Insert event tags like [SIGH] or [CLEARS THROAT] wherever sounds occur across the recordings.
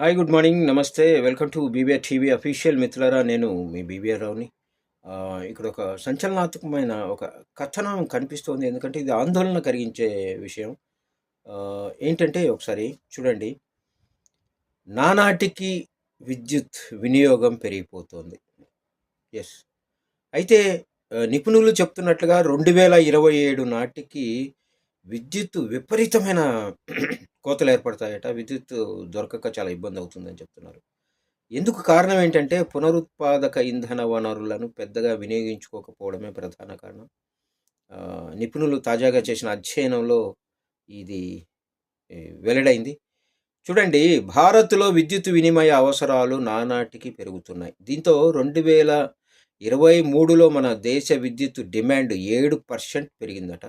Hi good morning నమస్తే welcome to BBR TV official మిత్రులరా నేను మీ బీబీఆర్ రావుని. ఇక్కడ ఒక సంచలనాత్మకమైన ఒక కథనం కనిపిస్తోంది. ఎందుకంటే ఇది ఆందోళన కలిగించే విషయం. ఏంటంటే ఒకసారి చూడండి. నానాటికి విద్యుత్ వినియోగం పెరిగిపోతోంది. ఎస్ అయితే నిపుణులు చెప్తున్నట్లుగా రెండు వేల ఇరవై ఏడు నాటికి విద్యుత్ విపరీతమైన కోతలు ఏర్పడతాయట విద్యుత్ దొరకక చాలా ఇబ్బంది అవుతుందని చెప్తున్నారు. ఎందుకు కారణం ఏంటంటే పునరుత్పాదక ఇంధన వనరులను పెద్దగా వినియోగించుకోకపోవడమే ప్రధాన కారణం. నిపుణులు తాజాగా చేసిన అధ్యయనంలో ఇది వెల్లడైంది. చూడండి భారత్లో విద్యుత్ వినిమయ అవసరాలు నానాటికి పెరుగుతున్నాయి. దీంతో రెండు వేల ఇరవై మూడులో మన దేశ విద్యుత్ డిమాండ్ ఏడు పర్సెంట్ పెరిగిందట.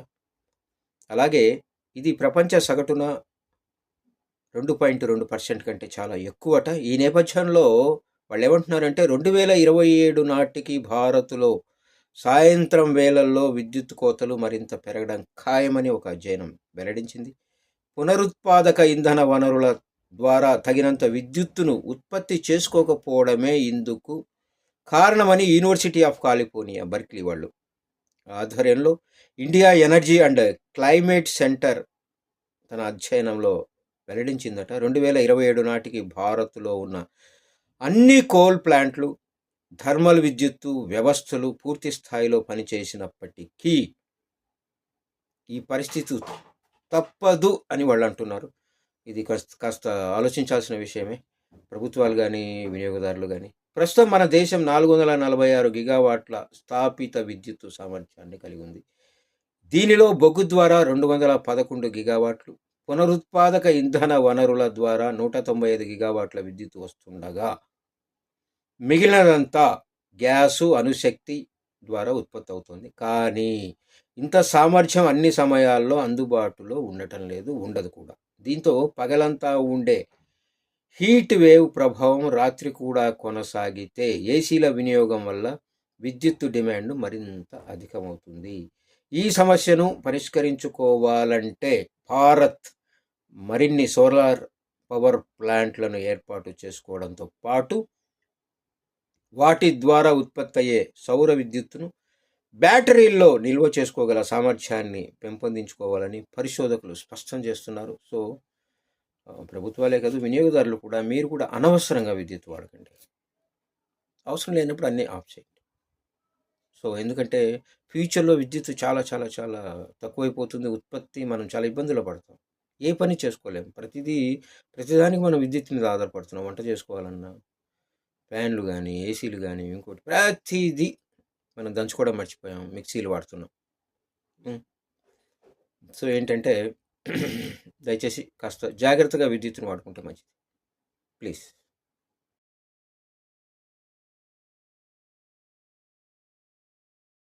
అలాగే ఇది ప్రపంచ సగటున రెండు పాయింట్ రెండు పర్సెంట్ కంటే చాలా ఎక్కువట. ఈ నేపథ్యంలో వాళ్ళు ఏమంటున్నారంటే రెండు వేల ఇరవై ఏడు నాటికి భారత్లో సాయంత్రం వేళల్లో విద్యుత్ కోతలు మరింత పెరగడం ఖాయమని ఒక అధ్యయనం వెల్లడించింది. పునరుత్పాదక ఇంధన వనరుల ద్వారా తగినంత విద్యుత్తును ఉత్పత్తి చేసుకోకపోవడమే ఇందుకు కారణమని యూనివర్సిటీ ఆఫ్ కాలిఫోర్నియా బర్క్లీ వాళ్ళు ఆధ్వర్యంలో India energy and climate centre తన అధ్యయనంలో వెల్లడించిందట. రెండు వేల ఇరవై ఏడు నాటికి భారత్లో ఉన్న అన్ని కోల్ ప్లాంట్లు థర్మల్ విద్యుత్తు వ్యవస్థలు పూర్తి స్థాయిలో పనిచేసినప్పటికీ ఈ పరిస్థితి తప్పదు అని వాళ్ళు అంటున్నారు. ఇది కాస్త కాస్త ఆలోచించాల్సిన విషయమే. ప్రభుత్వాలు కానీ వినియోగదారులు కానీ ప్రస్తుతం మన దేశం నాలుగు వందల నలభై ఆరు గిగావాట్ల స్థాపిత విద్యుత్తు సామర్థ్యాన్ని కలిగి ఉంది. దీనిలో బొగ్గు ద్వారా రెండు వందల పదకొండు గిగావాట్లు పునరుత్పాదక ఇంధన వనరుల ద్వారా నూట తొంభై ఐదు గిగావాట్ల విద్యుత్ వస్తుండగా మిగిలినదంతా గ్యాసు అణుశక్తి ద్వారా ఉత్పత్తి అవుతుంది కానీ ఇంత సామర్థ్యం అన్ని సమయాల్లో అందుబాటులో ఉండటం లేదు ఉండదు కూడా. దీంతో పగలంతా ఉండే హీట్ వేవ్ ప్రభావం రాత్రి కూడా కొనసాగితే ఏసీల వినియోగం వల్ల విద్యుత్ డిమాండ్ మరింత అధికమవుతుంది. ఈ సమస్యను పరిష్కరించుకోవాలంటే భారత్ మరిన్ని సోలార్ పవర్ ప్లాంట్లను ఏర్పాటు చేసుకోవడంతో పాటు వాటి ద్వారా ఉత్పత్తి అయ్యే సౌర విద్యుత్తును బ్యాటరీల్లో నిల్వ చేసుకోగల సామర్థ్యాన్ని పెంపొందించుకోవాలని పరిశోధకులు స్పష్టం చేస్తున్నారు. సో ప్రభుత్వాలే కాదు వినియోగదారులు కూడా మీరు కూడా అనవసరంగా విద్యుత్ వాడకండి. అవసరం లేనప్పుడు అన్నీ ఆఫ్ చేయండి. సో ఎందుకంటే ఫ్యూచర్లో విద్యుత్ చాలా చాలా చాలా తక్కువైపోతుంది. ఉత్పత్తి మనం చాలా ఇబ్బందులు పడతాం. ఏ పని చేసుకోలేము. ప్రతిదీ ప్రతిదానికి మనం విద్యుత్ మీద ఆధారపడుతున్నాం. వంట చేసుకోవాలన్నా ఫ్యాన్లు కానీ ఏసీలు కానీ ఇంకోటి ప్రతిదీ మనం దంచుకోవడం మర్చిపోయాం. మిక్సీలు వాడుతున్నాం. సో ఏంటంటే [CLEARS THROAT] దయచేసి కాస్త జాగ్రత్తగా విద్యుత్తును వాడుకుంటే మంచిది. ప్లీజ్.